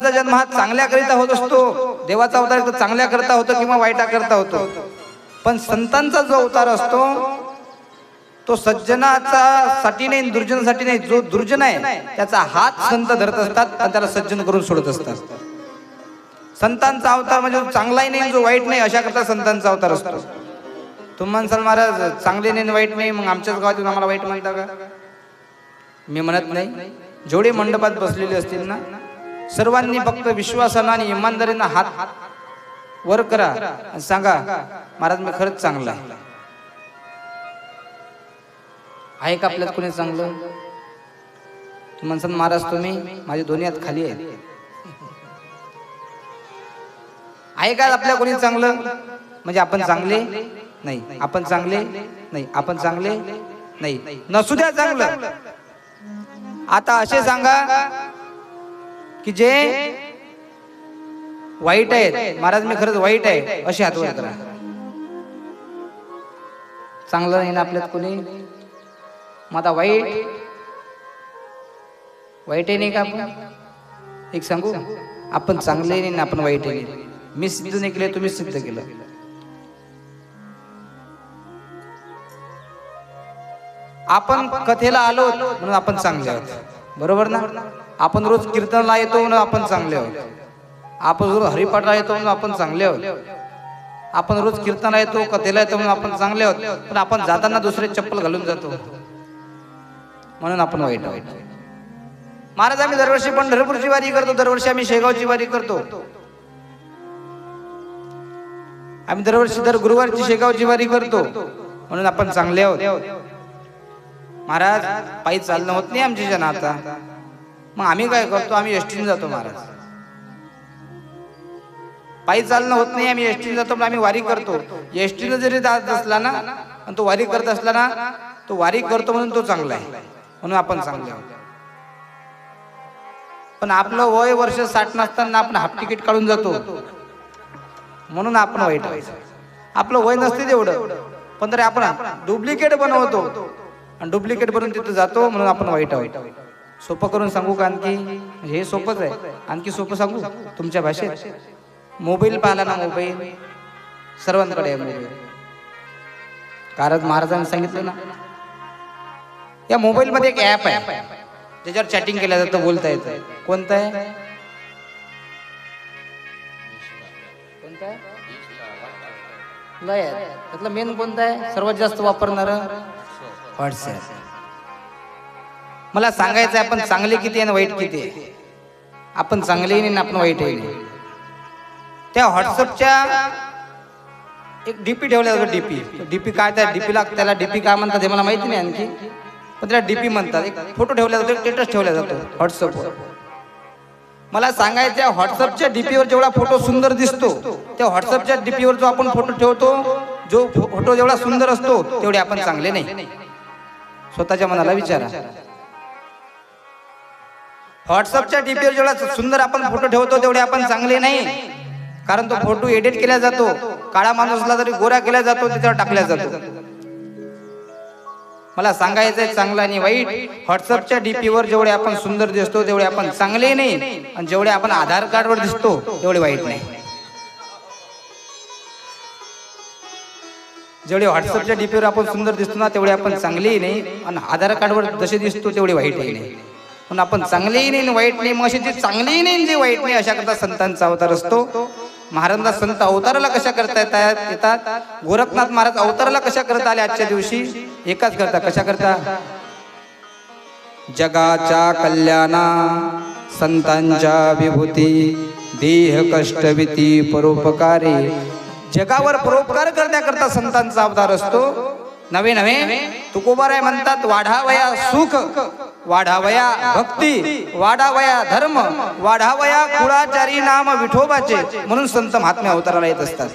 जन्म हा चांगल्याकरिता होत असतो देवाचा अवतार एकतर चांगल्याकरिता होतो किंवा वाईटाकरिता होतो. पण संतांचा जो अवतार असतो तो सज्जनाचा साठी नाही दुर्जनासाठी नाही जो दुर्जन आहे त्याचा हात संत धरत असतात आणि त्याला सज्जन करून सोडत असतात. संतांचा अवतार म्हणजे जो चांगलाही नाही जो वाईट नाही अशा करता संतांचा अवतार असतो. तुम्ही म्हणसाल महाराज चांगले नाही आणि वाईट नाही मग आमच्याच गावात येऊन आम्हाला वाईट म्हणता का? मी म्हणत नाही. जेवढे मंडपात बसलेले असतील ना सर्वांनी फक्त विश्वासानं आणि इमानदारीनं हात वर करा आणि सांगा महाराज मी खरंच चांगला आहे. आहे का आपल्यात कोणी चांगलं? तुम्ही महाराज तुम्ही माझे दोन्ही हात खाली आहेत. आहे का आपल्या कोणी चांगलं? म्हणजे आपण चांगले? नाही. आपण चांगले? नाही. आपण चांगले? नाही. नसू द्या चांगलं. आता असे सांगा की जे वाईट आहेत महाराज मी खरंच वाईट आहे असे हात करा चांगलं नाही ना आपल्यात कोणी? मग आता वाईट वाईट आहे नाही का आपण? एक सांगू? आपण चांगले नाही ना आपण वाईट आहे. मी सिद्ध नाही केलं तुम्ही सिद्ध केलं. आपण कथेला आलो म्हणून आपण चांगले आहोत. बरोबर ना? आपण रोज कीर्तनला येतो म्हणून आपण चांगले आहोत. आपण रोज हरिपाठला येतो म्हणून आपण चांगले आहोत. आपण रोज कीर्तनला येतो कथेला येतो म्हणून आपण चांगले आहोत. पण आपण जाताना दुसरे चप्पल घालून जातो. म्हणून आपण वाईट आहोत. महाराज आम्ही दरवर्षी पंढरपूरची वारी करतो दरवर्षी आम्ही शेगावची वारी करतो. आम्ही दरवर्षी दर गुरुवारची शेगावची वारी करतो. म्हणून आपण चांगले आहोत. महाराज पायी चालणं होत नाही आमची जण आता मग आम्ही काय करतो? आम्ही एसटीने जातो महाराज. पायी चालणं होत नाही आम्ही एसटीने जातो पण आम्ही वारी करतो. एसटीनं जरी जात असला ना आणि तो वारी करत असला ना तो वारी करतो म्हणून तो चांगला आहे. म्हणून आपण चांगले आहोत. पण आपलं वय वर्ष साठ नसताना आपण हाफ तिकीट काढून जातो. म्हणून आपण वाईट व्हायचं आपलं वय नसते तेवढं. पण तरी आपण डुप्लिकेट बनवतो. आणि डुप्लिकेट भरून तिथं जातो म्हणून आपण वाईट आहोत. सोपं करून सांगू का आणखी? म्हणजे हे सोपंच आहे. आणखी सोपं सांगू? तुमच्या भाषेत? मोबाईल पाहिला ना मोबाईल? सर्वांकडे आहे मोबाईल. कारण महाराजांनी सांगितलं ना? या मोबाईलमध्ये एक ऍप आहे. ज्याच्यावर चॅटिंग केलं जातं बोलता येतं. कोणतं आहे? कोणतं आहे त्यातलं मेन कोणतं आहे? सर्वात जास्त वापरणार? व्हॉट्सॲप मला सांगायचं आहे आपण चांगले किती आणि वाईट किती आहे? आपण चांगलेही नाही आपण वाईट आहे त्या व्हॉट्सअपच्या एक डीपी ठेवल्या जातो डीपी डीपी काय त्या डीपीला त्याला डीपी काय म्हणतात हे मला माहिती नाही आणखी. पण त्याला डीपी म्हणतात. एक फोटो ठेवला जातो स्टेटस ठेवला जातो व्हॉट्सअपवर. मला सांगायचं व्हॉट्सअपच्या डीपीवर जेवढा फोटो सुंदर दिसतो त्या व्हॉट्सअपच्या डीपीवर जो आपण फोटो ठेवतो जो फोटो जेवढा सुंदर असतो तेवढे आपण चांगले नाही. स्वतःच्या मनाला विचारा. व्हॉट्सअपच्या डीपीवर जेवढा सुंदर आपण फोटो ठेवतो तेवढे आपण चांगले नाही. कारण तो फोटो एडिट केला जातो. काळा माणूसला जरी गोरा केला जातो त्याच्यावर टाकला जातो. मला सांगायचंय चांगलं आणि वाईट. व्हॉट्सअपच्या डीपीवर जेवढे आपण सुंदर दिसतो तेवढे आपण चांगले नाही. आणि जेवढे आपण आधार कार्डवर दिसतो तेवढे वाईट नाही. जेवढे व्हॉट्सअपच्या डीपीवर आपण सुंदर दिसतो ना तेवढे आपण चांगलेही नाही. आणि आधार कार्डवर जसे दिसतो तेवढे वाईटही नाही. पण आपण चांगलेही नाही वाईट नाही. मग असे जे चांगलेही नाही जे वाईट नाही अशा करता संतांचा अवतार असतो. महाराजांना संत अवताराला कशा करता येतात येतात? गोरखनाथ महाराज अवताराला कशा करता आले आजच्या दिवशी? एकाच करता. कशा करता? जगाच्या कल्याणा संतांच्या विभूती देह कष्टविती परोपकारी जगावर परोपकार करण्याकरता संतांचा अवतार असतो. नवे नवे तुकोबाराय म्हणतात वाढावया सुख वाढावया भक्ती वाढावया धर्म वाढावया कुळाचारी नाम विठोबाचे. म्हणून संत महात्म्या अवताराला येत असतात.